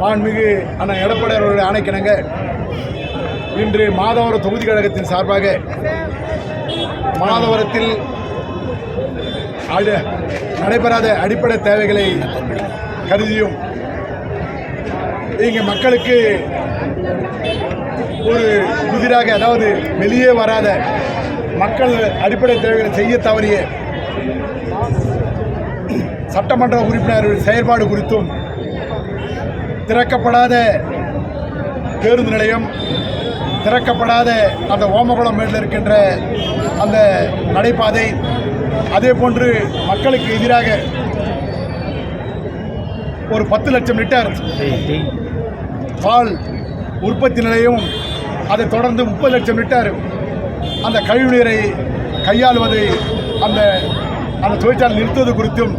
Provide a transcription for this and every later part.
மாண்புமிகு அண்ணன் எடப்பாடி அவர்களுடைய ஆணைக்கிணங்க. இன்று மாதவரம் தொகுதி கழகத்தின் சார்பாக மாதவரத்தில் நடைபெறாத அடிப்படை தேவைகளை கருதியும் இங்கே மக்களுக்கு ஒரு புதிராக அதாவது வெளியே வராத மக்கள் அடிப்படை தேவைகளை செய்ய தவறிய சட்டமன்ற உறுப்பினர்கள் செயல்பாடு குறித்தும் திறக்கப்படாத பேருந்து நிலையம் திறக்கப்படாத அந்த ஓமகுளம் மேட்டில் இருக்கின்ற அந்த நடைபாதை அதே போன்று மக்களுக்கு எதிராக ஒரு பத்து லட்சம் லிட்டர் பால் உற்பத்தி நிலையம் அதைத் தொடர்ந்து முப்பது லட்சம் லிட்டர் அந்த கழிவுநீரை கையாளுவதை அந்த அந்த தொழிற்சாலை நிறுத்துவது குறித்தும்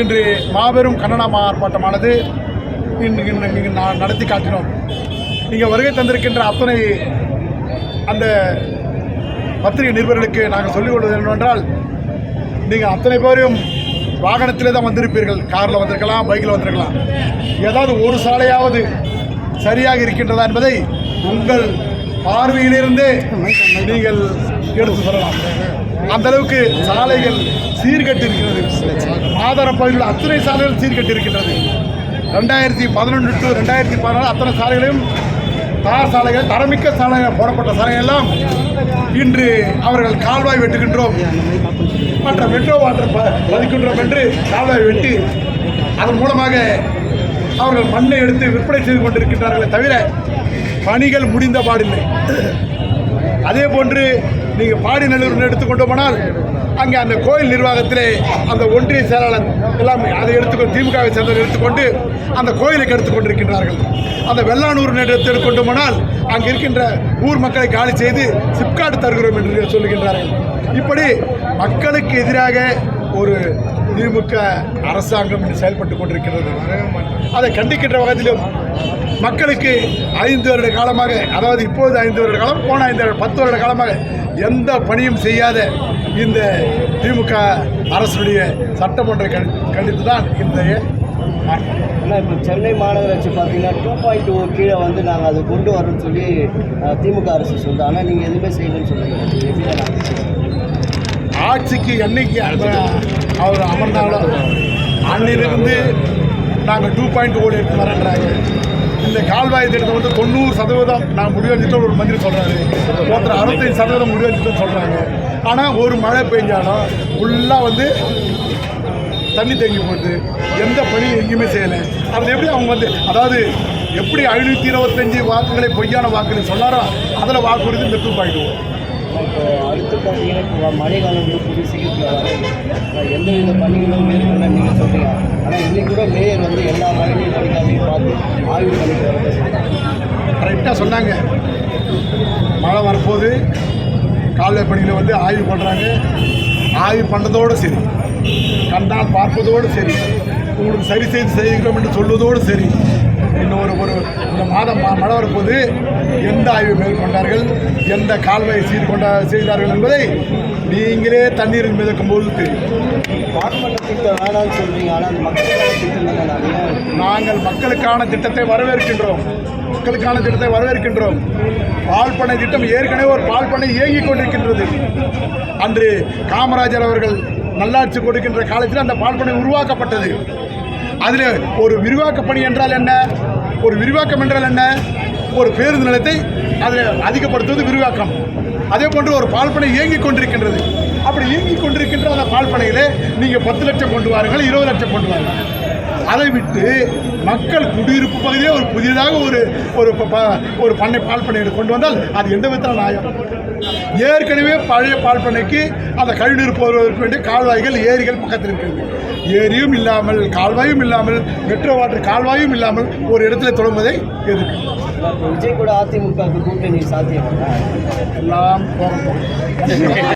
இன்று மாபெரும் கண்டன ஆர்ப்பாட்டமானது. நடத்தி காட்டினோம். நீங்கள் வருகை தந்திருக்கின்ற அத்தனை அந்த பத்திரிகை நிருபர்களுக்கு நாங்கள் சொல்லிக் கொள்வது என்னவென்றால் நீங்கள் அத்தனை பேரும் வாகனத்திலே தான் வந்திருப்பீர்கள். காரில் வந்திருக்கலாம் பைக்கில் வந்திருக்கலாம். ஏதாவது ஒரு சாலையாவது சரியாக இருக்கின்றதா என்பதை உங்கள் பார்வையிலிருந்தே நீங்கள் எடுத்து சொல்லலாம் அந்த அளவுக்கு சாலைகள் சீர்கட்டு இருக்கிறது ஆதார பகுதியில் அத்தனை சாலைகள் சீர்கட்டு இருக்கின்றது ரெண்டாயிரத்தி பதினொன்று டு ரெண்டாயிரத்தி பதினாலு அத்தனை சாலைகளையும் தார் சாலைகள் தரமிக்க சாலைகள் போடப்பட்ட சாலைகள் எல்லாம் இன்று அவர்கள் கால்வாய் வெட்டுகின்றோம். மற்ற மெட்ரோ வாட்டர் ப- பதிக்கின்றோம் என்று கால்வாய் வெட்டி அதன் மூலமாக அவர்கள் மண்ணை எடுத்து விற்பனை செய்து கொண்டிருக்கின்றார்களே தவிர பணிகள் முடிந்த பாடில்லை. அதே போன்று நீங்கள் பாடி நல்லூர் எடுத்துக்கொண்டு போனால் அங்கே அந்த கோயில் நிர்வாகத்திலே அந்த ஒன்றிய செயலாளர் எல்லாம் அதை எடுத்துக்கொண்டு திமுகவை சேர்ந்தவர் எடுத்துக்கொண்டு அந்த கோயிலுக்கு எடுத்துக்கொண்டிருக்கின்றார்கள் அந்த வெள்ளானூர் நேற்று எடுத்துக்கொண்டு போனால் அங்கே இருக்கின்ற ஊர் மக்களை காலி செய்து சிப்காட் தருகிறோம் என்று சொல்லுகின்றார்கள். இப்படி மக்களுக்கு எதிராக ஒரு திமுக அரசாங்கம் செயல்பட்டு கொண்டிருக்கிறது. அதை கண்டிக்கின்ற வகையிலும் மக்களுக்கு ஐந்து வருட காலமாக அதாவது இப்போது ஐந்து வருட காலம் போன ஐந்து வருட பத்து வருட காலமாக எந்த பணியும் செய்யாத இந்த திமுக அரசுடைய சட்டமன்ற கணி கணித்து தான் இந்த ஆனால் இப்போ சென்னை மாநகராட்சி பார்த்தீங்கன்னா டூ பாயிண்ட் டூ கீழே வந்து நாங்கள் அதை கொண்டு வரோம்னு சொல்லி திமுக அரசு சொல்லுது. ஆனால் நீங்கள் எதுவுமே செய்யலன்னு சொல்லுங்க. இது எப்படி நாங்கள் செய்யணும்? ஆட்சிக்கு என்னைக்கு அவர் அமர்ந்தாங்களோ அன்னிலிருந்து நாங்கள் டூ பாயிண்ட் ஓடி எடுத்து வரேன்றாங்க. இந்த திட்டத்தை வந்து தொண்ணூறு சதவீதம் நான் முடிவெடுத்துட்டு ஒரு மந்திரி சொல்கிறாரு ஒருத்தர் அறுபத்தஞ்சு சதவீதம் முடிவெடுத்துட்டு சொல்கிறாங்க ஆனால் ஒரு மழை பெஞ்சாலும் ஃபுல்லாக வந்து தண்ணி தேங்கி போகுது. எந்த பணியும் எங்கேயுமே செய்யலை. அதில் எப்படி அவங்க வந்து அதாவது எப்படி ஐநூற்றி இருபத்தஞ்சி வாக்குகளை பொய்யான வாக்குகள் சொன்னாரோ அதில் வாக்குறுதி இந்த டூ பாயிண்ட் இப்போ அடுத்து பார்த்தீங்கன்னா மழை காலம் வந்து புது சீக்கிரத்தில் எந்த வித பணிகளும் மேற்கொள்ள நீங்கள் சொல்கிறீங்க ஆனால் இன்னைக்கு கூட மேயர் வந்து எல்லா மழைநீர் வடிகாலையும் பார்த்து ஆய்வு பண்ணிட்டு சொன்னாங்க. மழை வரப்போது கால்வாய் பணியில் வந்து ஆய்வு பண்ணுறாங்க ஆய்வு பண்ணதோடு சரி. கண்டால் பார்ப்பதோடு சரி. உங்களுக்கு சரி செய்து செய்கிறோம் என்று சொல்வதோடு சரி. இன்னும் மாதம் மழை வரப்போது எந்த ஆய்வு மேற்கொண்டார்கள்? எந்த கால்வாயை சீர் கொண்ட செய்தார்கள் என்பதை நீங்களே தண்ணீரில் மிதக்கும் போது நாங்கள் மக்களுக்கான திட்டத்தை வரவேற்கின்றோம். மக்களுக்கான திட்டத்தை வரவேற்கின்றோம். பால் பண்ணை திட்டம் ஏற்கனவே ஒரு பால் பண்ணை இயங்கிக் கொண்டிருக்கின்றது. அன்று காமராஜர் அவர்கள் நல்லாட்சி கொடுக்கின்ற காலத்தில் அந்த பால் பண்ணை உருவாக்கப்பட்டது. அதில் ஒரு விரிவாக்க பணி என்றால் என்ன? ஒரு விரிவாக்கம் என்றால் என்ன? ஒரு பேருந்து நிலையத்தை அதில் அதிகப்படுத்துவது விரிவாக்கம். அதே போன்று ஒரு பால்பனை இயங்கிக் கொண்டிருக்கின்றது. அப்படி இயங்கிக் கொண்டிருக்கின்ற அந்த பால் பண்ணையிலே நீங்கள் பத்து லட்சம் கொண்டு வாருங்கள் இருபது லட்சம் கொண்டு வாருங்கள். அதை விட்டு மக்கள் குடியிருப்பு பகுதியே ஒரு புதிதாக ஒரு ஒரு ஒரு பண்ணை பால் பண்ணையை கொண்டு வந்தால் அது எந்த விதத்தில் நியாயம்? ஏற்கனவே பழைய பால் பண்ணைக்கு அந்த கழிவுநீர் போவதற்கு வேண்டிய கால்வாய்கள் ஏரிகள் பக்கத்தில் இருக்கிறது. ஏரியும் இல்லாமல் கால்வாயும் இல்லாமல் மெட்ரோ வாட்டர் கால்வாயும் இல்லாமல் ஒரு இடத்துல தொடங்குவதை எதிர்க்கும் விஜய் கூட அதிமுகவுக்கு கூட்டணி சாத்தியம்? எல்லாம் போக